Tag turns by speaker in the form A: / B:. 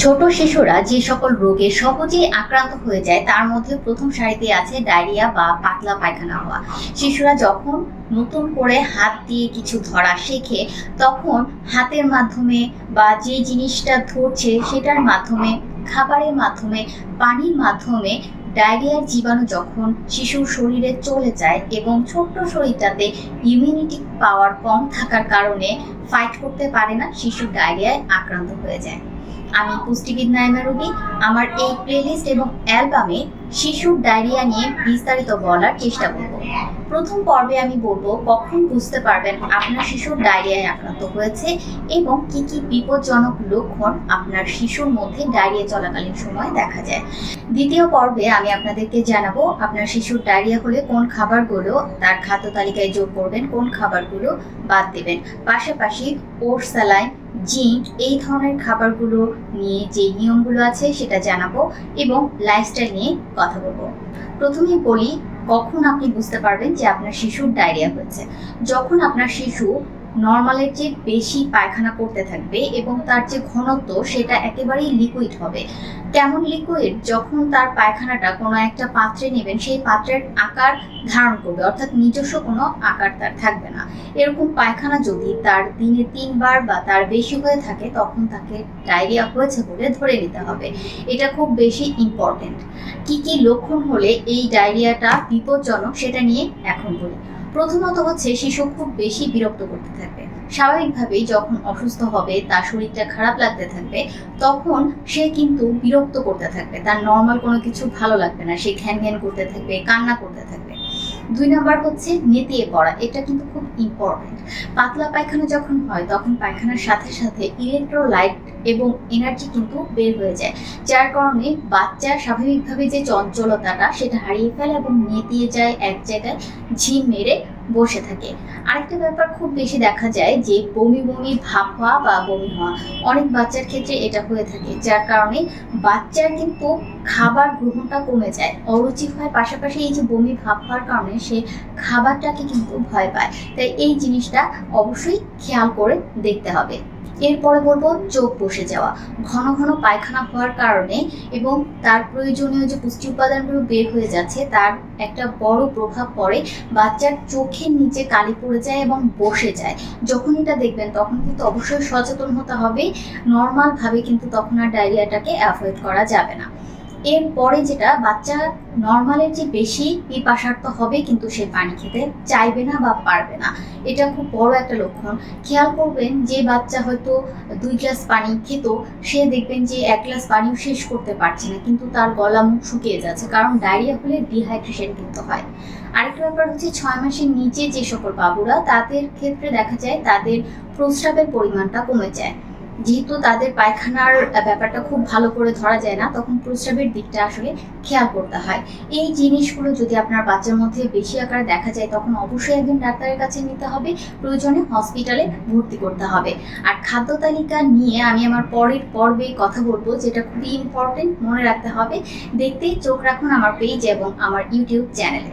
A: ছোট শিশুরা যে সকল রোগে সহজেই আক্রান্ত হয়ে যায়, তার মধ্যে প্রথম সারিতে আছে ডায়রিয়া বা পাতলা পায়খানা হওয়া। শিশুরা যখন নতুন করে হাত দিয়ে কিছু ধরা শেখে, তখন হাতের মাধ্যমে বা যে জিনিসটা ধরছে, সেটার মাধ্যমে, খাবারের মাধ্যমে, পানির মাধ্যমে ডায়রিয়ার জীবাণু যখন শিশুর শরীরে চলে যায় এবং ছোট্ট শরীরটাতে ইমিউনিটি পাওয়ার কম থাকার কারণে ফাইট করতে পারে না, শিশু ডায়রিয়ায় আক্রান্ত হয়ে যায়। আমি পুষ্টিবিদ নাইমা রুবি, আমার এই প্লেলিস্ট এবং অ্যালবামে শিশুর ডায়রিয়া নিয়ে বিস্তারিত বলার চেষ্টা করব। প্রথম পর্বে আমি বলব, কখন বুঝতে পারবেন আপনার শিশুর ডায়রিয়ায় আক্রান্ত হয়েছে এবং কি কি বিপজ্জনক লক্ষণ আপনার শিশুর মধ্যে ডায়রিয়া চলাকালীন সময় দেখা যায়। দ্বিতীয় পর্বে আমি আপনাদেরকে জানাব, আপনার শিশুর ডায়রিয়া হলে কোন খাবারগুলো তার খাদ্য তালিকায় যোগ করবেন, কোন খাবারগুলো বাদ দেবেন। পাশাপাশি ওর স্যালাইন জিঙ্ক, এই ধরনের খাবারগুলো নিয়ে যে নিয়মগুলো আছে সেটা জানাব এবং লাইফস্টাইল নিয়ে কথা বলব। প্রথমে বলি, কখন আপনি বুঝতে পারবেন যে আপনার শিশুর ডায়রিয়া হচ্ছে যখন আপনার শিশু নর্মালের চেয়ে বেশি পায়খানা করতে থাকবে এবং তার যে ঘনত্ব সেটা একেবারেই লিকুইড হবে। কেমন লিকুইড যখন তার পায়খানাটা কোনো একটা পাত্রে নেবেন, সেই পাত্রের আকার ধারণ করবে, অর্থাৎ নিজস্ব কোনো আকার তার থাকবে না। এরকম পায়খানা যদি তার দিনে তিনবার বা তার বেশি হয়ে থাকে, তখন তাকে ডায়রিয়া হয়েছে বলে ধরে নিতে হবে। এটা খুব বেশি ইম্পর্টেন্ট কি কি লক্ষণ হলে এই ডায়রিয়াটা বিপজ্জনক সেটা নিয়ে এখন বলি। প্রথমত হচ্ছে শিশু খুব বেশি বিরক্ত করতে থাকবে। স্বাভাবিকভাবেই যখন অসুস্থ হবে, তার শরীরটা খারাপ লাগতে থাকবে, তখন সে কিন্তু বিরক্ত করতে থাকবে। তার নর্মাল কোনো কিছু ভালো লাগবে না। সে ঘ্যান ঘ্যান করতে থাকবে, কান্না করতে থাকবে। দুই নাম্বার হচ্ছে নেতিয়ে পড়া। এটা কিন্তু খুব ইম্পর্টেন্ট পাতলা পায়খানা যখন হয়, তখন পায়খানার সাথে সাথে ইলেকট্রোলাইট এবং এনার্জি কিন্তু বের হয়ে যায়। যার কারণে বাচ্চার স্বাভাবিকভাবে যে চঞ্চলতাটা, সেটা হারিয়ে ফেলে এবং নেতিয়ে যায়, এক জায়গায় ঝিম মেরে বসে থাকে। আরেকটা ব্যাপার খুব বেশি দেখা যায় যে বমি বমি ভাব হওয়া বা বমি হওয়া, অনেক বাচ্চার ক্ষেত্রে এটা হয়ে থাকে। যার কারণে বাচ্চার কিন্তু খাবার গ্রহণটা কমে যায়। অরুচি হয় পাশাপাশি এই যে বমি ভাব হওয়ার কারণে সে খাবারটাকে কিন্তু ভয় পায়। তাই এই জিনিসটা অবশ্যই খেয়াল করে দেখতে হবে। এরপরে বলব চোখ বসে যাওয়া। ঘন ঘন পায়খানা হওয়ার কারণে এবং তার প্রয়োজনীয় যে পুষ্টি উপাদানগুলো বের হয়ে যাচ্ছে, তার একটা বড় প্রভাব পড়ে, বাচ্চার চোখের নিচে কালি পড়ে যায় এবং বসে যায়। যখন এটা দেখবেন, তখন কিন্তু অবশ্যই সচেতন হতে হবে। নর্মালভাবে কিন্তু তখন আর ডায়রিয়াটাকে অ্যাভয়েড করা যাবে না। এরপরে যেটা, বাচ্চা নর্মালের যে বেশি পিপাসার্থ হবে কিন্তু সে পানি খেতে চাইবে না বা পারবে না। এটা খুব বড় একটা লক্ষণ। খেয়াল করবেন যে বাচ্চা হয়তো দুই গ্লাস পানি খেত, সে দেখবেন যে এক গ্লাস পানিও শেষ করতে পারছে না, কিন্তু তার গলা মুখ শুকিয়ে যাচ্ছে, কারণ ডায়রিয়া হলে ডিহাইড্রেশন কিন্তু হয়। আরেকটা ব্যাপার হচ্ছে ছয় মাসের নিচে যে সকল বাবুরা, তাদের ক্ষেত্রে দেখা যায় তাদের প্রস্রাবের পরিমাণটা কমে যায়। যেহেতু তাদের পায়খানার ব্যাপারটা খুব ভালো করে ধরা যায় না, তখন প্রস্রাবের দিকটা আসলে খেয়াল করতে হয়। এই জিনিসগুলো যদি আপনার বাচ্চার মধ্যে বেশি আকারে দেখা যায়, তখন অবশ্যই একজন ডাক্তারের কাছে নিতে হবে, প্রয়োজনে হসপিটালে ভর্তি করতে হবে। আর খাদ্য তালিকা নিয়ে আমি আমার পরের পর্বে কথা বলব, যেটা খুবই ইম্পর্টেন্ট মনে রাখতে হবে। দেখতেই চোখ রাখুন আমার পেজ এবং আমার ইউটিউব চ্যানেলে